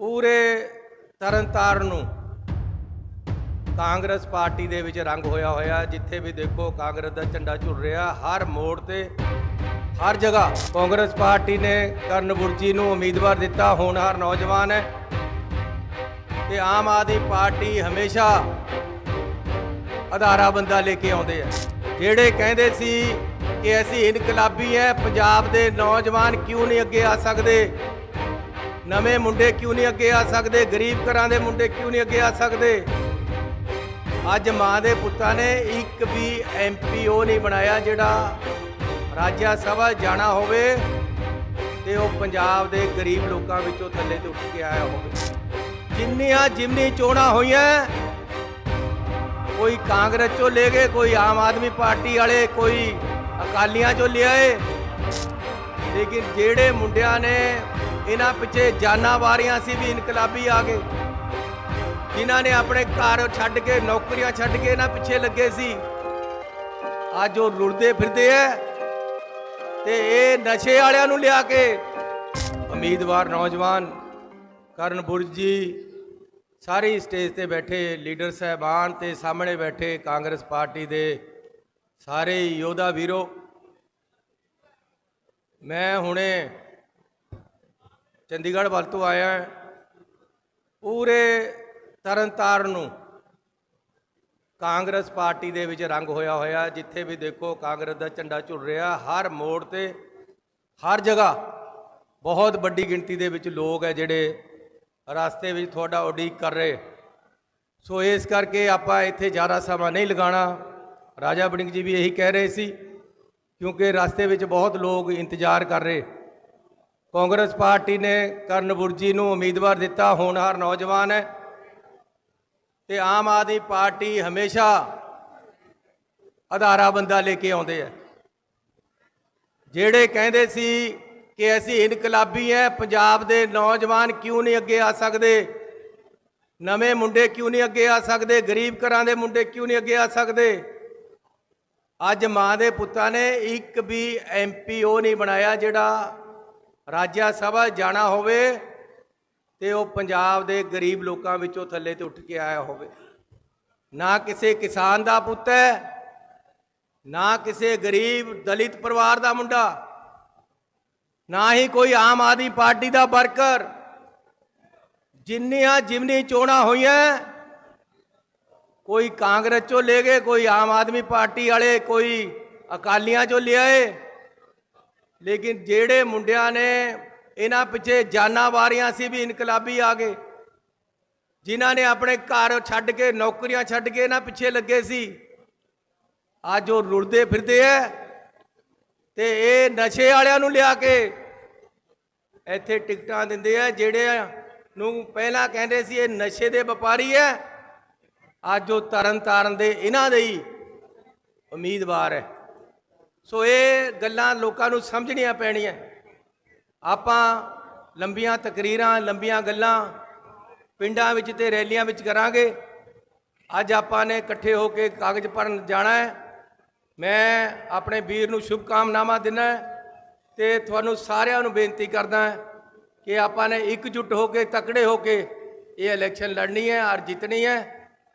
ਪੂਰੇ ਤਰਨਤਾਰਨ ਨੂੰ ਕਾਂਗਰਸ ਪਾਰਟੀ ਦੇ ਵਿੱਚ ਰੰਗ ਹੋਇਆ ਹੋਇਆ। ਜਿੱਥੇ ਵੀ ਦੇਖੋ ਕਾਂਗਰਸ ਦਾ ਝੰਡਾ ਝੁਲ ਰਿਹਾ, ਹਰ ਮੋੜ ਤੇ ਹਰ ਜਗ੍ਹਾ ਕਾਂਗਰਸ ਪਾਰਟੀ ਨੇ ਕਰਨ ਬੁਰਜੀ ਨੂੰ ਉਮੀਦਵਾਰ ਦਿੱਤਾ। ਹੁਣ ਹਰ ਨੌਜਵਾਨ ਹੈ ਤੇ ਆਮ ਆਦਮੀ ਪਾਰਟੀ ਹਮੇਸ਼ਾ ਆਧਾਰਾ ਬੰਦਾ ਲੈ ਕੇ ਆਉਂਦੇ ਆ। ਜਿਹੜੇ ਕਹਿੰਦੇ ਸੀ ਕਿ ਅਸੀਂ ਇਨਕਲਾਬੀ ਹੈ, ਪੰਜਾਬ ਦੇ ਨੌਜਵਾਨ ਕਿਉਂ ਨਹੀਂ ਅੱਗੇ ਆ ਸਕਦੇ? ਨਵੇਂ ਮੁੰਡੇ ਕਿਉਂ ਨਹੀਂ ਅੱਗੇ ਆ ਸਕਦੇ? ਗਰੀਬ ਘਰਾਂ ਦੇ ਮੁੰਡੇ ਕਿਉਂ ਨਹੀਂ ਅੱਗੇ ਆ ਸਕਦੇ? ਅੱਜ ਮਾਂ ਦੇ ਪੁੱਤਾਂ ਨੇ ਇੱਕ ਵੀ ਐਮਪੀ ਉਹ ਨਹੀਂ ਬਣਾਇਆ ਜਿਹੜਾ ਰਾਜਿਆ ਸਭਾ ਜਾਣਾ ਹੋਵੇ ਤੇ ਉਹ ਪੰਜਾਬ ਦੇ ਗਰੀਬ ਲੋਕਾਂ ਵਿੱਚੋਂ ਥੱਲੇ ਤੋਂ ਉੱਠ ਕੇ ਆਇਆ ਹੋਵੇ। ਜਿੰਨੀਆਂ ਜਿੰਨੀ ਚੋਣਾਂ ਹੋਈਆਂ, ਕੋਈ ਕਾਂਗਰਸ ਚੋਂ ਲੈ ਗਏ, ਕੋਈ ਆਮ ਆਦਮੀ ਪਾਰਟੀ ਵਾਲੇ, ਕੋਈ ਅਕਾਲੀਆਂ ਚੋਂ ਲਿਆਏ ਲੇਕਿਨ ਜਿਹੜੇ ਮੁੰਡਿਆਂ ਨੇ ਇਹਨਾਂ ਪਿੱਛੇ ਜਾਨਾਂ ਵਾਰੀਆਂ ਸੀ ਵੀ ਇਨਕਲਾਬੀ ਆ ਗਏ, ਜਿਨ੍ਹਾਂ ਨੇ ਆਪਣੇ ਘਰ ਛੱਡ ਕੇ, ਨੌਕਰੀਆਂ ਛੱਡ ਕੇ ਇਹਨਾਂ ਪਿੱਛੇ ਲੱਗੇ ਸੀ। ਅੱਜ ਉਹ ਰੁਲਦੇ ਫਿਰਦੇ ਐ ਤੇ ਇਹ ਨਸ਼ੇ ਵਾਲਿਆਂ ਨੂੰ ਲਿਆ ਕੇ ਉਮੀਦਵਾਰ ਨੌਜਵਾਨ ਕਰਨ ਬੁਰਜ ਜੀ ਸਾਰੀ ਸਟੇਜ ਤੇ ਬੈਠੇ, ਲੀਡਰ ਸਹਿਬਾਨ ਤੇ ਸਾਹਮਣੇ ਬੈਠੇ ਕਾਂਗਰਸ ਪਾਰਟੀ ਦੇ ਸਾਰੇ ਯੋਧਾ ਵੀਰੋ। ਮੈਂ ਹੁਣੇ ਚੰਡੀਗੜ੍ਹ ਵੱਲ ਤੋਂ ਆਇਆ ਪੂਰੇ ਤਰਨਤਾਰਨ ਨੂੰ ਕਾਂਗਰਸ ਪਾਰਟੀ ਦੇ ਵਿੱਚ ਰੰਗ ਹੋਇਆ ਹੋਇਆ, ਜਿੱਥੇ ਵੀ ਦੇਖੋ ਕਾਂਗਰਸ ਦਾ ਝੰਡਾ ਝੁਲ ਰਿਹਾ, ਹਰ ਮੋੜ ਤੇ ਹਰ ਜਗ੍ਹਾ ਬਹੁਤ ਵੱਡੀ ਗਿਣਤੀ ਦੇ ਵਿੱਚ ਲੋਕ ਹੈ ਜਿਹੜੇ ਰਸਤੇ ਵਿੱਚ ਤੁਹਾਡਾ ਉਡੀਕ ਕਰ ਰਹੇ। ਸੋ ਇਸ ਕਰਕੇ ਆਪਾਂ ਇੱਥੇ ਜ਼ਿਆਦਾ ਸਮਾਂ ਨਹੀਂ ਲਗਾਉਣਾ। ਰਾਜਾ ਬੜਿੰਗ ਜੀ ਵੀ ਇਹੀ ਕਹਿ ਰਹੇ ਸੀ। ਕਿਉਂਕਿ ਰਸਤੇ ਵਿੱਚ ਬਹੁਤ ਲੋਕ ਇੰਤਜ਼ਾਰ ਕਰ ਰਹੇ। ਕਾਂਗਰਸ ਪਾਰਟੀ ਨੇ ਕਰਨ ਬੁਰਜੀ ਨੂੰ ਉਮੀਦਵਾਰ ਦਿੱਤਾ ਹੋਣਹਾਰ ਨੌਜਵਾਨ ਹੈ। ਤੇ ਆਮ ਆਦਮੀ ਪਾਰਟੀ ਹਮੇਸ਼ਾ ਆਧਾਰਾ ਬੰਦਾ ਲੈ ਕੇ ਆਉਂਦੇ ਆ। ਜਿਹੜੇ ਕਹਿੰਦੇ ਸੀ ਕਿ ਅਸੀਂ ਇਨਕਲਾਬੀ ਹੈ, ਪੰਜਾਬ ਦੇ ਨੌਜਵਾਨ ਕਿਉਂ ਨਹੀਂ ਅੱਗੇ ਆ ਸਕਦੇ? ਨਵੇਂ ਮੁੰਡੇ ਕਿਉਂ ਨਹੀਂ ਅੱਗੇ ਆ ਸਕਦੇ? ਗਰੀਬ ਘਰਾਂ ਦੇ ਮੁੰਡੇ ਕਿਉਂ ਨਹੀਂ ਅੱਗੇ ਆ ਸਕਦੇ? ਅੱਜ ਮਾਂ ਦੇ ਪੁੱਤਾਂ ਨੇ ਇੱਕ ਵੀ ਐਮਪੀ ਉਹ ਨਹੀਂ ਬਣਾਇਆ ਜਿਹੜਾ ਰਾਜਿਆ ਸਭਾ ਜਾਣਾ ਹੋਵੇ ਤੇ ਉਹ ਪੰਜਾਬ ਦੇ ਗਰੀਬ ਲੋਕਾਂ ਵਿੱਚੋਂ ਥੱਲੇ ਤੇ ਉੱਠ ਕੇ ਆਇਆ ਹੋਵੇ। ਨਾ ਕਿਸੇ ਕਿਸਾਨ ਦਾ ਪੁੱਤ ਹੈ, ਨਾ ਕਿਸੇ ਗਰੀਬ ਦਲਿਤ ਪਰਿਵਾਰ ਦਾ ਮੁੰਡਾ, ਨਾ ਹੀ ਕੋਈ ਆਮ ਆਦਮੀ ਪਾਰਟੀ ਦਾ ਵਰਕਰ। ਜਿੰਨੀਆਂ ਜਿਮਨੀ ਚੋਣਾਂ ਹੋਈਆਂ ਕੋਈ ਕਾਂਗਰਸ ਚੋਂ ਲੈ ਗਏ, ਕੋਈ ਆਮ ਆਦਮੀ ਪਾਰਟੀ ਵਾਲੇ, ਕੋਈ ਅਕਾਲੀਆਂ ਚੋਂ ਲਿਆਏ। ਲੇਕਿਨ ਜਿਹੜੇ ਮੁੰਡਿਆਂ ਨੇ ਇਹਨਾਂ ਪਿੱਛੇ ਜਾਨਾਂ ਵਾਰੀਆਂ ਸੀ ਵੀ ਇਨਕਲਾਬੀ ਆ ਗਏ, ਜਿਨ੍ਹਾਂ ਨੇ ਆਪਣੇ ਘਰ ਛੱਡ ਕੇ, ਨੌਕਰੀਆਂ ਛੱਡ ਕੇ ਇਹਨਾਂ ਪਿੱਛੇ ਲੱਗੇ ਸੀ, ਅੱਜ ਉਹ ਰੁੜਦੇ ਫਿਰਦੇ ਐ ਤੇ ਇਹ ਨਸ਼ੇ ਵਾਲਿਆਂ ਨੂੰ ਲਿਆ ਕੇ ਇੱਥੇ ਟਿਕਟਾਂ ਦਿੰਦੇ ਆ ਜਿਹੜੇ ਨੂੰ ਪਹਿਲਾਂ ਕਹਿੰਦੇ ਸੀ ਇਹ ਨਸ਼ੇ ਦੇ ਵਪਾਰੀ ਐ। ਅੱਜ ਉਹ ਤਰਨ ਤਾਰਨ ਦੇ ਇਹਨਾਂ ਦੇ ਹੀ ਉਮੀਦਵਾਰ ਹੈ। ਸੋ ਇਹ ਗੱਲਾਂ ਲੋਕਾਂ ਨੂੰ ਸਮਝਣੀਆਂ ਪੈਣੀਆਂ। ਆਪਾਂ ਲੰਬੀਆਂ ਤਕਰੀਰਾਂ, ਲੰਬੀਆਂ ਗੱਲਾਂ ਪਿੰਡਾਂ ਵਿੱਚ ਤੇ ਰੈਲੀਆਂ ਵਿੱਚ ਕਰਾਂਗੇ। ਅੱਜ ਆਪਾਂ ਨੇ ਇਕੱਠੇ ਹੋ ਕੇ ਕਾਗਜ਼ ਭਰਨ ਜਾਣਾ ਹੈ। ਮੈਂ ਆਪਣੇ ਵੀਰ ਨੂੰ ਸ਼ੁਭ ਕਾਮਨਾਵਾਂ ਦਿੰਦਾ ਤੇ ਤੁਹਾਨੂੰ ਸਾਰਿਆਂ ਨੂੰ ਬੇਨਤੀ ਕਰਦਾ ਕਿ ਆਪਾਂ ਨੇ ਇਕਜੁੱਟ ਹੋ ਕੇ, ਤਕੜੇ ਹੋ ਕੇ ਇਹ ਇਲੈਕਸ਼ਨ ਲੜਨੀ ਹੈ ਔਰ ਜਿੱਤਣੀ ਹੈ।